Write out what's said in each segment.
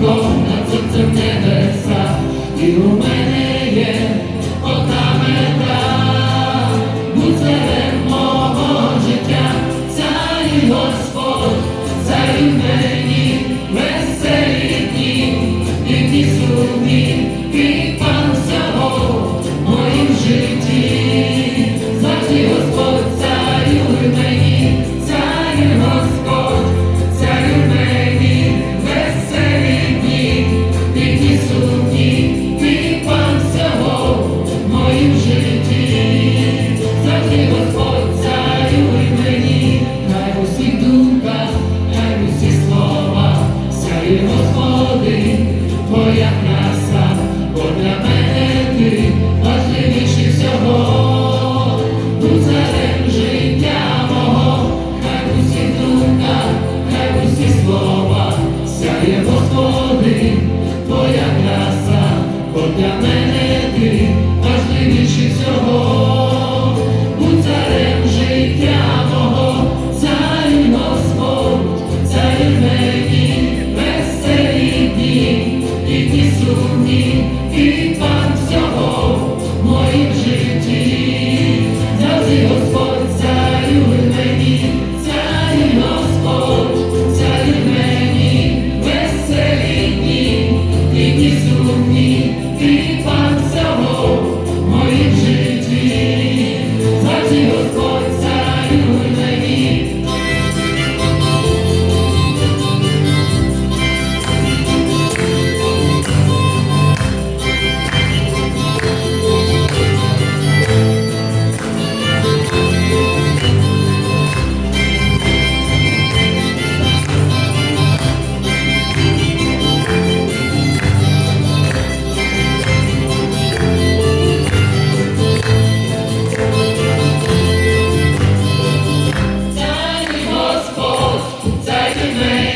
понад сонцем небеса, і у мене є одна мета, мого життя, царі Господь, царі мені, веселі дні, які сумні, ти пан всього в моїм житті.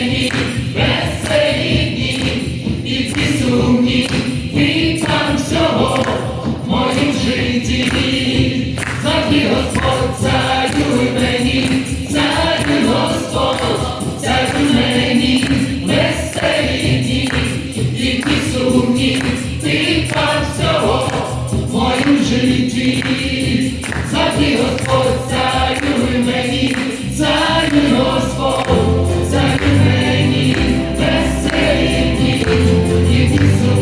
дні, веселі дні, і в сумні, і там всього в моїм житті, завжди Господь царюй мені, царюй Господь, царюй мені, веселі дні, і в сумні, і там всього в житті, завжди Господь You.